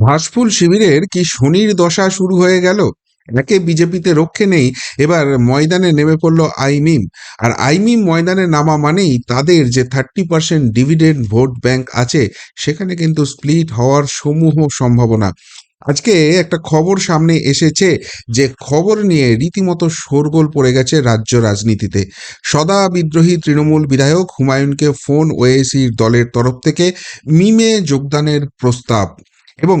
ঘাসফুল শিবিরের কি শনির দশা শুরু হয়ে গেল? একে বিজেপিতে রক্ষে নেই, এবার ময়দানে নেমে পড়ল আইমিম। আর আইমিম ময়দানে নামা মানেই তাদের যে thirty percent dividend vote bank আছে, সেখানে কিন্তু স্প্লিট হওয়ার সমূহ সম্ভাবনা। আজকে একটা খবর সামনে এসেছে, যে খবর নিয়ে রীতিমতো শোরগোল পড়ে গেছে রাজ্য রাজনীতিতে। সদা বিদ্রোহী তৃণমূল বিধায়ক হুমায়ুনকে ফোন ওএসির দলের তরফ থেকে মিমে যোগদানের প্রস্তাব। এবং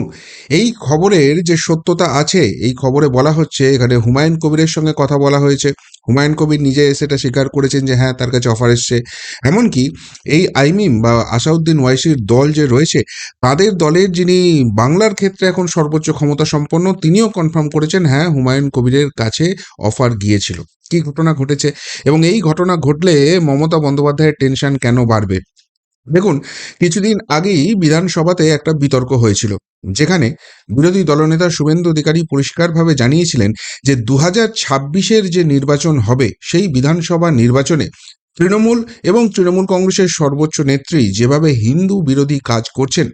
এই খবরের যে সত্যতা আছে, এই খবরে বলা হচ্ছে, এখানে হুমায়ুন কবিরের সঙ্গে কথা বলা হয়েছে। হুমায়ুন কবির নিজে সেটা স্বীকার করেছেন যে হ্যাঁ তার কাছে অফার এসছে। এমনকি এই আইমিম বা আসাউদ্দিন ওয়াইসির দল যে রয়েছে, তাদের দলের যিনি বাংলার ক্ষেত্রে এখন সর্বোচ্চ ক্ষমতা সম্পন্ন, তিনিও কনফার্ম করেছেন হ্যাঁ হুমায়ুন কবিরের কাছে অফার গিয়েছিল। কি ঘটনা ঘটেছে? এবং এই ঘটনা ঘটলে মমতা বন্দ্যোপাধ্যায়ের টেনশন কেন বাড়বে? দেখুন, কিছুদিন আগেই বিধানসভাতে একটা বিতর্ক হয়েছিল, যেখানে বিরোধী দলনেতা শুভেন্দু অধিকারী পরিষ্কারভাবে জানিয়েছিলেন যে দু হাজার যে নির্বাচন হবে, সেই বিধানসভা নির্বাচনে তৃণমূল এবং তৃণমূল কংগ্রেসের সর্বোচ্চ নেত্রী যেভাবে হিন্দু বিরোধী কাজ করছেন,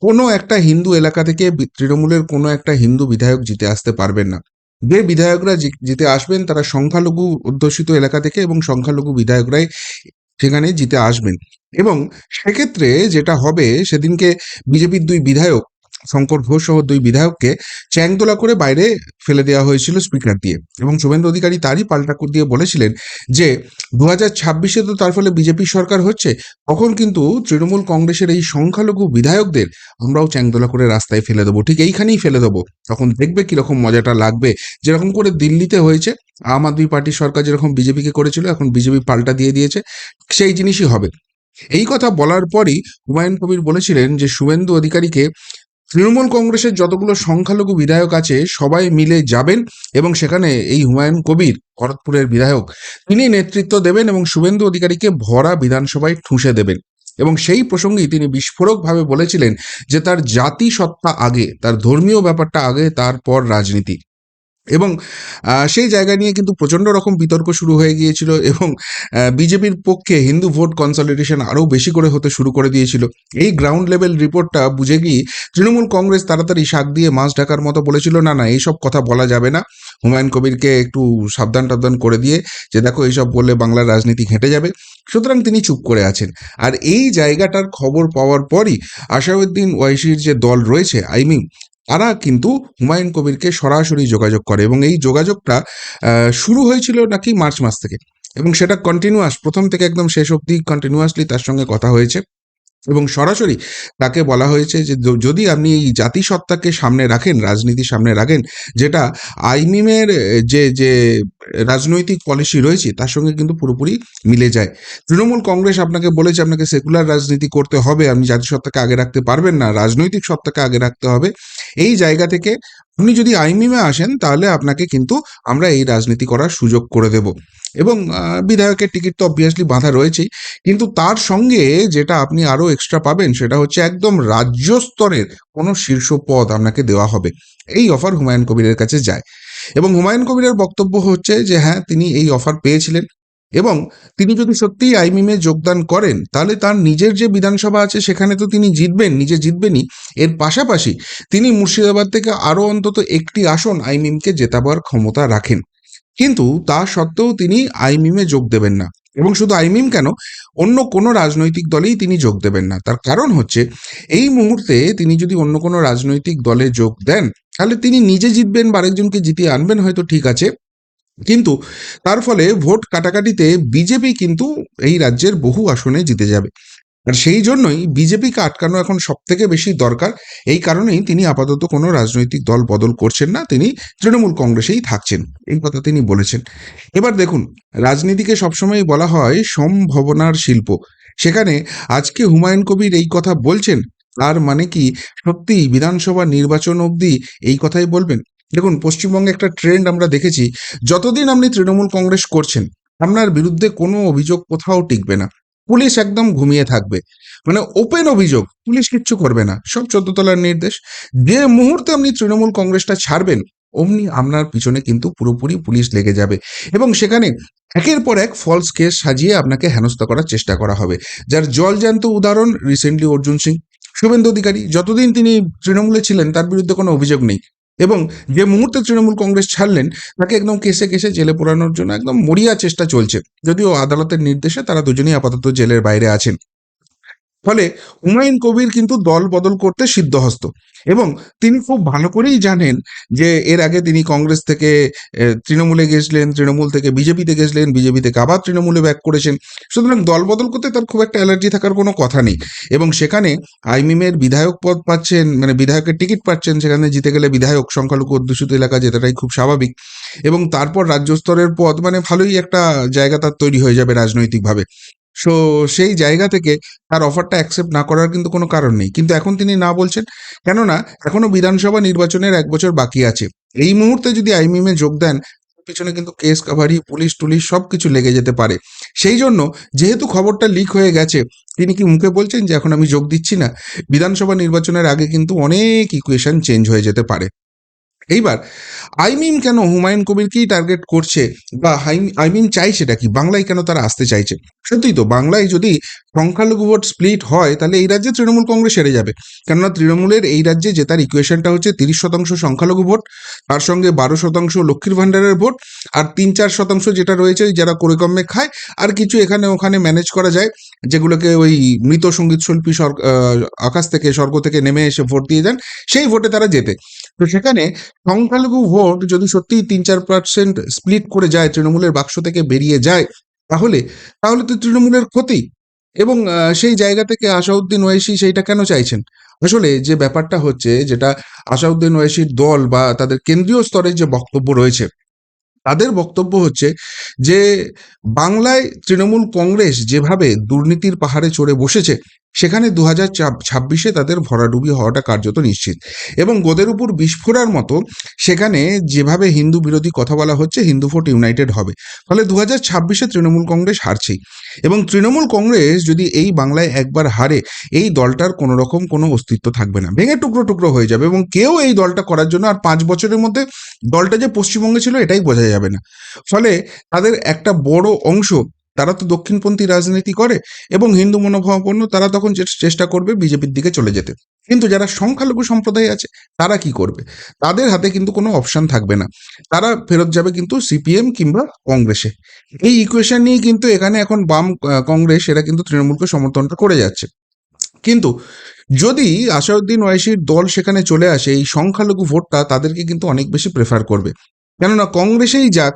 কোনো একটা হিন্দু এলাকা থেকে তৃণমূলের কোনো একটা হিন্দু বিধায়ক জিতে আসতে পারবেন না। যে বিধায়করা জিতে আসবেন, তারা সংখ্যালঘু অধ্যুষিত এলাকা থেকে এবং সংখ্যালঘু বিধায়করাই সেখানে জিতে আসবেন। এবং সেক্ষেত্রে যেটা হবে সেদিনকে বিজেপির দুই বিধায়ক শঙ্কর ঘোষ সহ দুই বিধায়ককে চ্যাংদোলা করে বাইরে ফেলে দেওয়া হয়েছিল স্পিকার দিয়ে। এবং শুভেন্দু অধিকারী তারই পাল্টা দিয়ে বলেছিলেন যে দু হাজার ছাব্বিশে তো তার ফলে বিজেপি সরকার হচ্ছে, তখন কিন্তু তৃণমূল কংগ্রেসের এই সংখ্যালঘু বিধায়কদের আমরাও চ্যাংদোলা করে রাস্তায় ফেলে দেবো। ঠিক এইখানেই ফেলে দেবো। তখন দেখবে কীরকম মজাটা লাগবে। যেরকম করে দিল্লিতে হয়েছে, আম আদমি পার্টির সরকার যেরকম বিজেপিকে করেছিল, এখন বিজেপি পাল্টা দিয়ে দিয়েছে, সেই জিনিসই হবে। এই কথা বলার পরই হুমায়ুন কবির বলেছিলেন যে, শুভেন্দু অধিকারীকে তৃণমূল কংগ্রেসের যতগুলো সংখ্যালঘু বিধায়ক আছে, সবাই মিলে যাবেন এবং সেখানে এই হুমায়ুন কবির ভরতপুরের বিধায়ক, তিনি নেতৃত্ব দেবেন এবং শুভেন্দু অধিকারীকে ভরা বিধানসভায় ঠুসে দেবেন। এবং সেই প্রসঙ্গেই তিনি বিস্ফোরকভাবে বলেছিলেন যে তার জাতি সত্তা আগে, তার ধর্মীয় ব্যাপারটা আগে, তারপর রাজনীতি। এবং সেই জায়গা নিয়ে কিন্তু প্রচণ্ড রকম বিতর্ক শুরু হয়ে গিয়েছিল এবং বিজেপির পক্ষে হিন্দু ভোট কনসলিডেশন আরও বেশি করে হতে শুরু করে দিয়েছিল। এই গ্রাউন্ড লেভেল রিপোর্টটা বুঝে গিয়ে তৃণমূল কংগ্রেস তাড়াতাড়ি শাক দিয়ে মাছ ঢাকার মতো বলেছিল, না না, এইসব কথা বলা যাবে না। হুমায়ুন কবিরকে একটু সাবধান টাবধান করে দিয়ে যে, দেখো, এইসব বললে বাংলার রাজনীতি ঘেঁটে যাবে। সুতরাং তিনি চুপ করে আছেন। আর এই জায়গাটার খবর পাওয়ার পরই আসাউদ্দিন ওয়াইসির যে দল রয়েছে আইমিং তারা কিন্তু হুমায়ুন কবিরকে সরাসরি যোগাযোগ করে এবং এই যোগাযোগটা শুরু হয়েছিল নাকি মার্চ মাস থেকে। এবং সেটা কন্টিনিউয়াস প্রথম থেকে একদম শেষ অবধি কন্টিনিউয়াসলি তার সঙ্গে কথা হয়েছে। এবং সরাসরি তাকে বলা হয়েছে যে যদি আপনি এই জাতিসত্তাকে সামনে রাখেন, রাজনীতি সামনে রাখেন, যেটা আইমিমের যে যে রাজনৈতিক পলিসি রয়েছে, তার সঙ্গে কিন্তু পুরোপুরি মিলে যায়। তৃণমূল কংগ্রেস আপনাকে বলেছে, আপনাকে সেকুলার রাজনীতি করতে হবে, আপনি জাতিসত্তাকে আগে রাখতে পারবেন না, রাজনৈতিক সত্তাকে আগে রাখতে হবে। এই জায়গা থেকে আপনি যদি আইমিমে আসেন, তাহলে আপনাকে কিন্তু আমরা এই রাজনীতি করার সুযোগ করে দেব। এবং বিধায়কের টিকিট তো অবভিয়াসলি বাঁধা রয়েছেই। কিন্তু তার সঙ্গে যেটা আপনি আরও এক্সট্রা পাবেন সেটা হচ্ছে একদম রাজ্য স্তরের কোনো শীর্ষ পদ আপনাকে দেওয়া হবে। এই অফার হুমায়ুন কবিরের কাছে যায়। এবং হুমায়ুন কবিরের বক্তব্য হচ্ছে যে হ্যাঁ তিনি এই অফার পেয়েছিলেন এবং তিনি যদি সত্যিই আইমিমে যোগদান করেন, তাহলে তার নিজের যে বিধানসভা আছে সেখানে তো তিনি জিতবেন, নিজে জিতবেনই। এর পাশাপাশি তিনি মুর্শিদাবাদ থেকে আরও অন্তত একটি আসন আইমিমকে জেতাবার ক্ষমতা রাখেন। কিন্তু তা সত্ত্বেও তিনি আইমিমে যোগ দেবেন না। এবং শুধু আইমিম কেন, অন্য কোনো রাজনৈতিক দলেই তিনি যোগ দেবেন না। তার কারণ হচ্ছে, এই মুহূর্তে তিনি যদি অন্য কোনো রাজনৈতিক দলে যোগ দেন, তাহলে তিনি নিজে জিতবেন বা আরেকজনকে জিতিয়ে আনবেন হয়তো ঠিক আছে। কিন্তু তার ফলে ভোট কাটাকাটিতে বিজেপি কিন্তু এই রাজ্যের বহু আসনে জিতে যাবে। আর সেই জন্যই বিজেপিকে আটকানো এখন সব থেকে বেশি দরকার। এই কারণেই তিনি আপাতত কোনো রাজনৈতিক দল বদল করছেন না, তিনি তৃণমূল কংগ্রেসেই থাকছেন, এই কথা তিনি বলেছেন। এবার দেখুন, রাজনীতিকে সবসময় বলা হয় সম্ভাবনার শিল্প। সেখানে আজকে হুমায়ুন কবির এই কথা বলছেন, তার মানে কি সত্যি বিধানসভা নির্বাচন অবধি এই কথাই বলবেন? দেখুন, পশ্চিমবঙ্গে একটা ট্রেন্ড আমরা দেখেছি, যতদিন আপনি তৃণমূল কংগ্রেস করছেন, আপনার বিরুদ্ধে কোনো অভিযোগ কোথাও টিকবে না। পুলিশ একদম ঘুমিয়ে থাকবে। মানে ওপেন অভিযোগ, পুলিশ কিচ্ছু করবে না। সব চোদ্দ তলার নির্দেশ। যে মুহূর্তে আপনি তৃণমূল কংগ্রেসটা ছাড়বেন, অমনি আপনার পিছনে কিন্তু পুরোপুরি পুলিশ লেগে যাবে। এবং সেখানে একের পর এক ফলস কেস সাজিয়ে আপনাকে হেনস্থা করার চেষ্টা করা হবে। যার জলজ্যান্ত উদাহরণ রিসেন্টলি অর্জুন সিং, শুভেন্দু অধিকারী। যতদিন তিনি তৃণমূলে ছিলেন, তার বিরুদ্ধে কোনো অভিযোগ নেই। এবং যে মুহূর্তে তৃণমূল কংগ্রেস ছাড়লেন, তাকে একদম কেসে কেসে জেলে পোড়ানোর জন্য একদম মরিয়া চেষ্টা চলছে। যদিও আদালতের নির্দেশে তারা দুজনেই আপাতত জেলের বাইরে আছেন। ফলে হুমায়ুন কবির কিন্তু দল বদল করতে সিদ্ধহস্ত। এবং তিনি খুব ভালো করেই জানেন যে এর আগে তিনি কংগ্রেস থেকে তৃণমূলে গেছিলেন, তৃণমূল থেকে বিজেপিতে গেছিলেন বিজেপি থেকে আবার তৃণমূলে ব্যাক করেছেন। সুতরাং দল বদল করতে তার খুব একটা অ্যালার্জি থাকার কোনো কথা নেই। এবং সেখানে আইমিমের বিধায়ক পদ পাচ্ছেন মানে বিধায়কের টিকিট পাচ্ছেন, সেখানে জিতে গেলে বিধায়ক সংখ্যালঘু অধ্যুষিত এলাকা জেতাটাই খুব স্বাভাবিক। এবং তারপর রাজ্য স্তরের পদ মানে ভালোই একটা জায়গা তার তৈরি হয়ে যাবে রাজনৈতিকভাবে। সো সেই জায়গা থেকে তার অফারটা অ্যাকসেপ্ট না করার কিন্তু কোনো কারণ নেই। কিন্তু এখন তিনি না বলছেন, কেননা এখনও বিধানসভা নির্বাচনের এক বছর বাকি আছে। এই মুহূর্তে যদি আইমিমে যোগ দেন পিছনে কিন্তু কেস কাভারি পুলিশ টুলিশ সব কিছু লেগে যেতে পারে। সেই জন্য যেহেতু খবরটা লিক হয়ে গেছে, তিনি কি মুখে বলছেন যে এখন আমি যোগ দিচ্ছি না? বিধানসভা নির্বাচনের আগে কিন্তু অনেক ইকুয়েশন চেঞ্জ হয়ে যেতে পারে। এইবার, আইমিম কেন হুমায়ুন কবিরকেই টার্গেট করছে? বা আইমিম চাইছে সেটা কি? বাংলায় কেন তারা আসতে চাইছে? সত্যিই তো, বাংলায় যদি সংখ্যালঘু ভোট স্প্লিট হয়, তাহলে এই রাজ্যে তৃণমূল কংগ্রেস হেরে যাবে। কেননা তৃণমূলের এই রাজ্যে জেতার ইকুয়েশনটা হচ্ছে তিরিশ শতাংশ সংখ্যালঘু ভোট তার সঙ্গে বারো শতাংশ লক্ষ্মীর ভাণ্ডারের ভোট আর তিন চার শতাংশ যেটা রয়েছে যারা করিকম্মে খায়, আর কিছু এখানে ওখানে ম্যানেজ করা যায়, যেগুলোকে ওই মৃত সংগীত শিল্পী আকাশ থেকে, স্বর্গ থেকে নেমে এসে ভোট দিয়ে দেন, সেই ভোটে তারা জেতে। তো সেখানে সংখ্যালঘু ভোট যদি সত্যিই তিন চার পার্সেন্ট স্প্লিট করে যায়, তৃণমূলের বাক্স থেকে বেরিয়ে যায়, তাহলে তাহলে তো তৃণমূলের ক্ষতি। এবং সেই জায়গা থেকে আসাউদ্দিন ওয়াইসি সেইটা কেন চাইছেন? আসলে যে ব্যাপারটা হচ্ছে যেটা আসাউদ্দিন ওয়াইসির দল বা তাদের কেন্দ্রীয় স্তরের যে বক্তব্য রয়েছে, তাদের বক্তব্য হচ্ছে যে বাংলায় তৃণমূল কংগ্রেস যেভাবে দুর্নীতির পাহাড়ে চড়ে বসেছে সেখানে দু হাজার ছাব্বিশে তাদের ভরাডুবি হওয়াটা কার্যত নিশ্চিত। এবং গোদের উপর বিস্ফোরার মতো সেখানে যেভাবে হিন্দু বিরোধী কথা বলা হচ্ছে, হিন্দু ফোর্ট ইউনাইটেড হবে। ফলে দু হাজার ছাব্বিশে তৃণমূল কংগ্রেস হারছেই। এবং তৃণমূল কংগ্রেস যদি এই বাংলায় একবার হারে, এই দলটার কোনো রকম কোনো অস্তিত্ব থাকবে না। ভেঙে টুকরো টুকরো হয়ে যাবে এবং কেউ এই দলটা করার জন্য আর পাঁচ বছরের মধ্যে দলটা যে পশ্চিমবঙ্গে ছিল, এটাই বোঝা যাবে না। ফলে তাদের একটা বড় অংশ তারা তো দক্ষিণপন্থী রাজনীতি করে এবং হিন্দু মনোভাবাপন্ন, তারা তখন চেষ্টা করবে বিজেপির দিকে চলে যেতে। কিন্তু যারা সংখ্যালঘু সম্প্রদায় আছে, তারা কি করবে? তাদের হাতে কিন্তু কোনো অপশন থাকবে না। তারা ফেরত যাবে কিন্তু সিপিএম কিংবা কংগ্রেসে। এই ইকুয়েশন নিয়ে কিন্তু এখানে এখন বাম কংগ্রেস, এরা কিন্তু তৃণমূলকে সমর্থনটা করে যাচ্ছে। কিন্তু যদি আসাউদ্দিন ওয়াইসির দল সেখানে চলে আসে, এই সংখ্যালঘু ভোটটা তাদেরকে কিন্তু অনেক বেশি প্রেফার করবে। কেননা কংগ্রেসেই যাক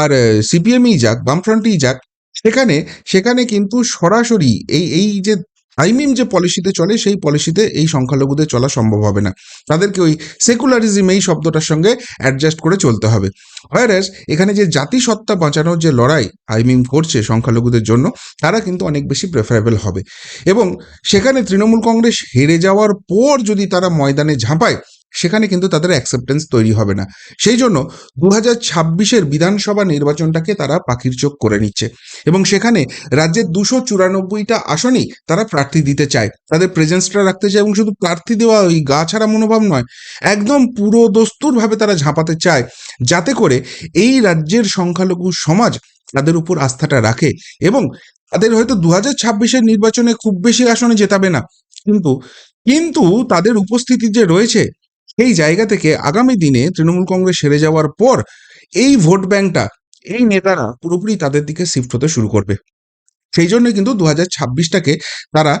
আর সিপিএমই যাক, বামফ্রন্টই যাক সেখানে সেখানে কিন্তু সরাসরি এই এই যে আইমিম যে পলিসিতে চলে, সেই পলিসিতে এই সংখ্যালঘুদের চলা সম্ভব হবে না। তাদেরকে ওই সেকুলারিজম এই শব্দটার সঙ্গে অ্যাডজাস্ট করে চলতে হবে। হোয়ারাস এখানে যে জাতিসত্তা বাঁচানোর যে লড়াই আইমিম করছে সংখ্যালঘুদের জন্য, তারা কিন্তু অনেক বেশি প্রেফারেবল হবে। এবং সেখানে তৃণমূল কংগ্রেস হেরে যাওয়ার পর যদি তারা ময়দানে ঝাঁপায় সেখানে কিন্তু তাদের অ্যাকসেপ্টেন্স তৈরি হবে না। সেই জন্য দু হাজার ছাব্বিশের বিধানসভা নির্বাচনটাকে তারা পাখির চোখ করে নিচ্ছে এবং সেখানে রাজ্যের দুশো চুরানব্বইটা আসনই তারা প্রার্থী দিতে চায়। তাদের প্রেজেন্সটা রাখতে চায় এবং শুধু প্রার্থী দেওয়া ওই গা ছাড়া মনোভাব নয়, একদম পুরো দস্তুরভাবে তারা ঝাঁপাতে চায় যাতে করে এই রাজ্যের সংখ্যালঘু সমাজ তাদের উপর আস্থাটা রাখে এবং তাদের হয়তো দু হাজার ছাব্বিশের নির্বাচনে খুব বেশি আসনে জেতাবে না। কিন্তু কিন্তু তাদের উপস্থিতি যে রয়েছে সেই জায়গা থেকে আগামী দিনে তৃণমূল কংগ্রেস সেরে যাওয়ার পর এই ভোট ব্যাংকটা, এই নেতারা পুরোপুরি তাদের দিকে শিফট হতে শুরু করবে। সেই জন্য কিন্তু দু হাজার ছাব্বিশটাকে তারা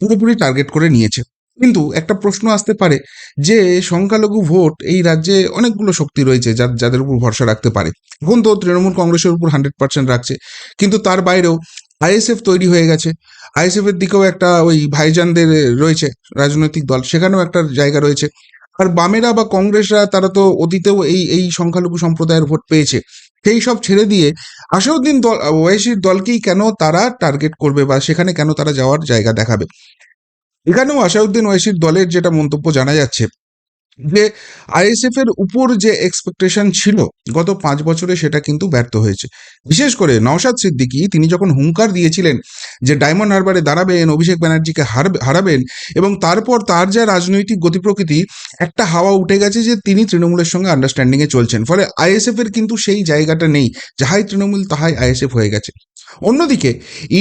পুরোপুরি টার্গেট করে নিয়েছে। কিন্তু একটা প্রশ্ন আসতে পারে যে, সংখ্যালঘু ভোট এই রাজ্যে অনেকগুলো শক্তি রয়েছে যা, যাদের উপর ভরসা রাখতে পারে। এখন তো, তৃণমূল কংগ্রেসের উপর হান্ড্রেড পার্সেন্ট রাখছে। কিন্তু তার বাইরেও আইএসএফ তৈরি হয়ে গেছে। আইএসএফ এর দিকেও একটা ওই ভাইজানদের রয়েছে রাজনৈতিক দল, সেখানেও একটা জায়গা রয়েছে। আর বামেরা বা কংগ্রেসরা তারা তো অতীতেও এই এই সংখ্যালঘু সম্প্রদায়ের ভোট পেয়েছে। সেই সব ছেড়ে দিয়ে আসাউদ্দিন দল, ওয়াইসির দলকেই কেন তারা টার্গেট করবে বা সেখানে কেন তারা যাওয়ার জায়গা দেখাবে? এখানেও আসাউদ্দিন ওয়াইসির দলের যেটা মন্তব্য জানা যাচ্ছে যে আইএসএফ এর উপর যে এক্সপেকটেশন ছিল, গত পাঁচ বছরে সেটা কিন্তু ব্যর্থ হয়েছে। বিশেষ করে নওশাদ সিদ্দিকী, তিনি যখন হুঙ্কার দিয়েছিলেন যে ডায়মন্ড হারবারে দাঁড়াবেন, অভিষেক ব্যানার্জিকে হার- হারাবেন এবং তারপর তার যা রাজনৈতিক গতি প্রকৃতি, একটা হাওয়া উঠে গেছে যে তিনি তৃণমূলের সঙ্গে আন্ডারস্ট্যান্ডিংয়ে চলছেন। ফলে আইএসএফ এর কিন্তু সেই জায়গাটা নেই, যাহাই তৃণমূল তাহাই আইএসএফ হয়ে গেছে। অন্যদিকে,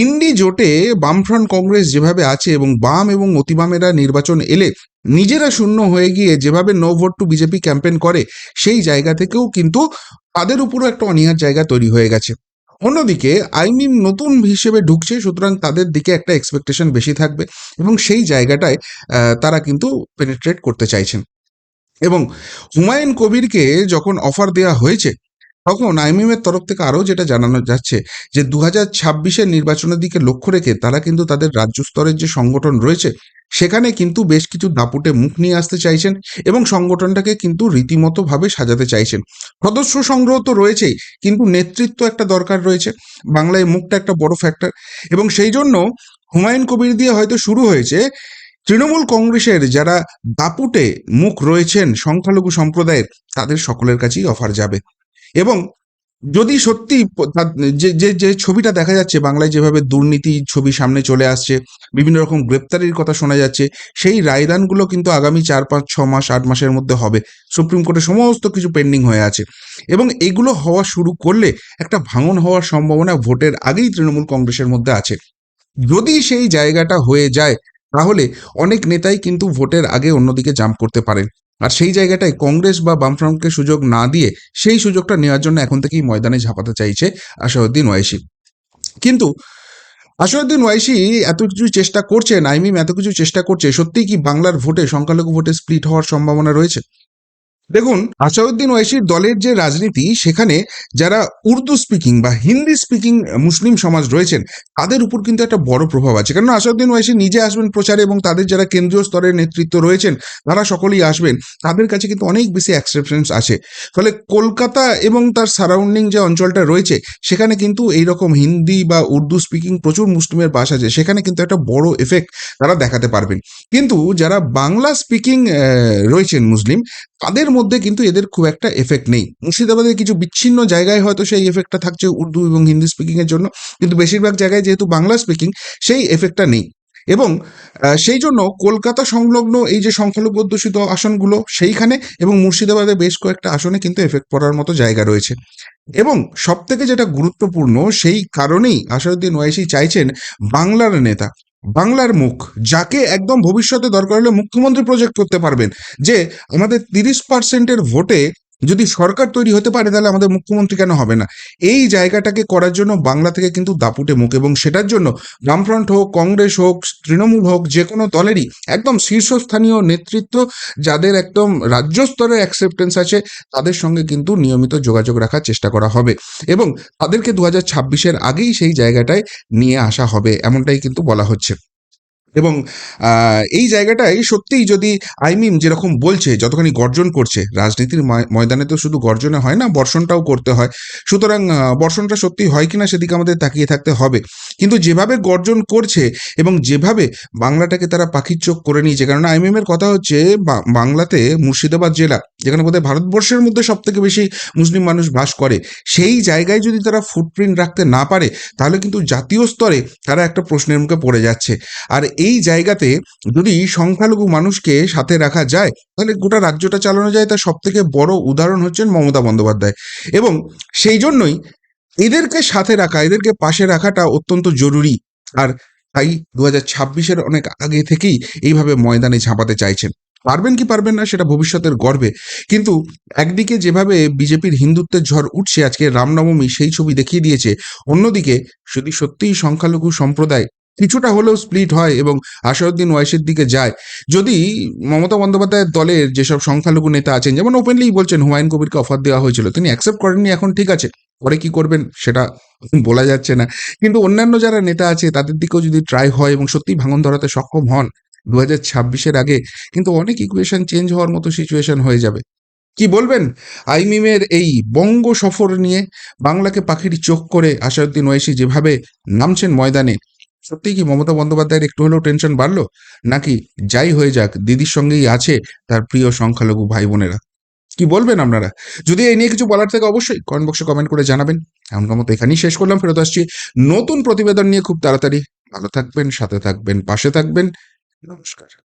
ইন্ডি জোটে বামফ্রন্ট কংগ্রেস যেভাবে আছে এবং বাম এবং অতিবামেরা নির্বাচন এলে নিজেরা শূন্য হয়ে গিয়ে যেভাবে no vote to BJP campaign করে, সেই জায়গা থেকেও কিন্তু তাদের উপরও একটা অনীহার জায়গা তৈরি হয়ে গেছে। অন্যদিকে আইমিম নতুন হিসেবে ঢুকছে, সুতরাং তাদের দিকে একটা এক্সপেকটেশন বেশি থাকবে এবং সেই জায়গাটায় তারা কিন্তু পেনিট্রেট করতে চাইছেন। এবং হুমায়ুন কবিরকে যখন অফার দেওয়া হয়েছে তখন আইমিমের তরফ থেকে আরও যেটা জানানো যাচ্ছে যে দু হাজার ছাব্বিশের নির্বাচনের দিকে লক্ষ্য রেখে তারা কিন্তু তাদের রাজ্য স্তরের যে সংগঠন রয়েছে, সেখানে কিন্তু বেশ কিছু দাপুটে মুখ নিয়ে আসতে চাইছেন এবং সংগঠনটাকে কিন্তু রীতিমতোভাবে সাজাতে চাইছেন। সদস্য সংগ্রহ তো রয়েছেই, কিন্তু নেতৃত্ব একটা দরকার রয়েছে। বাংলায় মুখটা একটা বড় ফ্যাক্টর এবং সেই জন্য হুমায়ুন কবির দিয়ে হয়তো শুরু হয়েছে, তৃণমূল কংগ্রেসের যারা দাপুটে মুখ রয়েছেন সংখ্যালঘু সম্প্রদায়ের, তাদের সকলের কাছেই অফার যাবে। এবং যদি সত্যি যে যে ছবিটা দেখা যাচ্ছে, বাংলায় যেভাবে দুর্নীতি ছবি সামনে চলে আসছে, বিভিন্ন রকম গ্রেপ্তারির কথা শোনা যাচ্ছে, সেই রায়দানগুলো কিন্তু আগামী চার, পাঁচ, ছ মাস, আট মাসের মধ্যে হবে। সুপ্রিম কোর্টে সমস্ত কিছু পেন্ডিং হয়ে আছে। এবং এগুলো হওয়া শুরু করলে একটা ভাঙন হওয়ার সম্ভাবনা ভোটের আগেই তৃণমূল কংগ্রেসের মধ্যে আছে। যদি সেই জায়গাটা হয়ে যায়, তাহলে অনেক নেতাই কিন্তু ভোটের আগে অন্যদিকে জাম্প করতে পারেন। আর সেই জায়গাটায় কংগ্রেস বা বামফ্রন্টকে সুযোগ না দিয়ে সেই সুযোগটা নেওয়ার জন্য এখন থেকেই ময়দানে ঝাঁপাতে চাইছে আশাউদ্দিন ওয়াইসি। কিন্তু আশাউদ্দিন ওয়াইসি এত কিছু চেষ্টা করছেন আইমিম এত কিছু চেষ্টা করছে, সত্যিই কি বাংলার ভোটে সংখ্যালঘু ভোটে স্প্লিট হওয়ার সম্ভাবনা রয়েছে? দেখুন, আসাউদ্দিন ওয়াইসির দলের যে রাজনীতি, সেখানে যারা উর্দু স্পিকিং বা হিন্দি স্পিকিং মুসলিম সমাজ রয়েছেন, তাদের উপর কিন্তু একটা বড় প্রভাব আছে। কারণ আসাউদ্দিন ওয়াইসি নিজে আসবেন প্রচারে এবং তাদের যারা কেন্দ্রীয় স্তরের নেতৃত্ব রয়েছেন, তারা সকলেই আসবেন, তাদের কাছে কিন্তু অনেক বেশি অ্যাকসেপ্টেন্স আছে। ফলে কলকাতা এবং তার সারাউন্ডিং যে অঞ্চলটা রয়েছে, সেখানে কিন্তু এইরকম হিন্দি বা উর্দু স্পিকিং প্রচুর মুসলিমের বাস আছে, সেখানে কিন্তু একটা বড় এফেক্ট তারা দেখাতে পারবেন। কিন্তু যারা বাংলা স্পিকিং রয়েছেন মুসলিম, তাদের মধ্যে কিন্তু এদের খুব একটা এফেক্ট নেই। মুর্শিদাবাদের কিছু বিচ্ছিন্ন জায়গায় হয়তো সেই এফেক্টটা থাকছে উর্দু এবং হিন্দি স্পিকিং এর জন্য, কিন্তু বেশিরভাগ জায়গায় যেহেতু বাংলা স্পিকিং সেই এফেক্টটা নেই। এবং সেই জন্য কলকাতা সংলগ্ন এই যে সংখ্যালঘু অধ্যুষিত আসনগুলো সেইখানে এবং মুর্শিদাবাদে বেশ কয়েকটা আসনে কিন্তু এফেক্ট পড়ার মতো জায়গা রয়েছে। এবং সব থেকে যেটা গুরুত্বপূর্ণ, সেই কারণেই আসাদুদ্দিন ওয়াইসি চাইছেন বাংলার নেতা বাংলার মুখ, যাকে একদম ভবিষ্যতে দরকার হলে মুখ্যমন্ত্রী প্রজেক্ট করতে পারবেন, যে আমাদের তিরিশ পার্সেন্টের ভোটে যদি সরকার তৈরি হতে পারে, তাহলে আমাদের মুখ্যমন্ত্রী কেন হবে না? এই জায়গাটাকে করার জন্য বাংলা থেকে কিন্তু দাপুটে মুখ এবং সেটার জন্য বামফ্রন্ট হোক, কংগ্রেস হোক, তৃণমূল হোক, যে কোনো দলেরই একদম শীর্ষস্থানীয় নেতৃত্ব, যাদের একদম রাজ্য স্তরের অ্যাকসেপ্টেন্স আছে, তাদের সঙ্গে কিন্তু নিয়মিত যোগাযোগ রাখার চেষ্টা করা হবে এবং তাদেরকে দু হাজার আগেই সেই জায়গাটায় নিয়ে আসা হবে, এমনটাই কিন্তু বলা হচ্ছে। এবং এই জায়গাটায় সত্যিই যদি আইমিম যেরকম বলছে, যতখানি গর্জন করছে, রাজনীতির ময়- ময়দানে তো শুধু গর্জনে হয় না, বর্ষণটাও করতে হয়। সুতরাং বর্ষণটা সত্যি হয় কিনা সেদিকে আমাদের তাকিয়ে থাকতে হবে। কিন্তু যেভাবে গর্জন করছে এবং যেভাবে বাংলাটাকে তারা পাখির চোখ করে নিয়েছে কারণ আইমিমের কথা হচ্ছে বাংলাতে মুর্শিদাবাদ জেলা, যেখানে বোধহয় ভারতবর্ষের মধ্যে সব থেকে বেশি মুসলিম মানুষ বাস করে, সেই জায়গায় যদি তারা ফুটপ্রিন্ট রাখতে না পারে, তাহলে কিন্তু জাতীয় স্তরে তারা একটা প্রশ্নের মুখে পড়ে যাচ্ছে। আর এই জায়গাতে যদি সংখ্যালঘু মানুষকে সাথে রাখা যায়, তাহলে গোটা রাজ্যটা চালানো যায়। তার সব থেকে বড় উদাহরণ হচ্ছেন মমতা বন্দ্যোপাধ্যায়। এবং সেই জন্যই এদেরকে সাথে রাখা, এদেরকে পাশে রাখাটা অত্যন্ত জরুরি। আর তাই দু হাজার ছাব্বিশের অনেক আগে থেকেই এইভাবে ময়দানে ঝাঁপাতে চাইছেন। পারবেন কি পারবেন না সেটা ভবিষ্যতের গর্বে। কিন্তু একদিকে যেভাবে বিজেপির হিন্দুত্বের ঝড় উঠছে, আজকে রামনবমী সেই ছবি দেখিয়ে দিয়েছে, অন্যদিকে যদি সত্যিই সংখ্যালঘু সম্প্রদায় কিছুটা হলেও স্প্লিট হয় এবং আসাউদ্দিন ওয়াইসের দিকে যায়। যদি মমতা বন্দ্যোপাধ্যায়ের দলের যেসব সংখ্যালঘু নেতা আছেন, যেমন ওপেনলি বলছেন হুমায়ুন কবিরকে অফার দেওয়া হয়েছিল, তিনি অ্যাকসেপ্ট করেননি, এখন ঠিক আছে, পরে কি করবেন সেটা বলা যাচ্ছে না। কিন্তু অন্যান্য যারা নেতা আছে, তাদের দিকেও যদি ট্রাই হয় এবং সত্যি ভাঙন ধরাতে সক্ষম হন দু হাজার ছাব্বিশের আগে, কিন্তু অনেক ইকুয়েশন চেঞ্জ হওয়ার মতো সিচুয়েশন হয়ে যাবে। কি বলবেন? আইমিমের এই বঙ্গ সফর নিয়ে বাংলাকে পাখির চোখ করে আসাদুদ্দিন ওয়াইসি যেভাবে নামছেন ময়দানে সত্যি কি মমতা বন্দ্যোপাধ্যায়ের একটু হলেও টেনশন বাড়লো? নাকি যাই হয়ে যাক, দিদির সঙ্গেই আছে তার প্রিয় সংখ্যালঘু ভাই বোনেরা কি বলবেন আপনারা? যদি এই নিয়ে কিছু বলার থাকে অবশ্যই কমেন্ট বক্সে কমেন্ট করে জানাবেন। এমনকার মতো এখানেই শেষ করলাম, ফেরত আসছি নতুন প্রতিবেদন নিয়ে খুব তাড়াতাড়ি। ভালো থাকবেন, সাথে থাকবেন, পাশে থাকবেন। নমস্কার।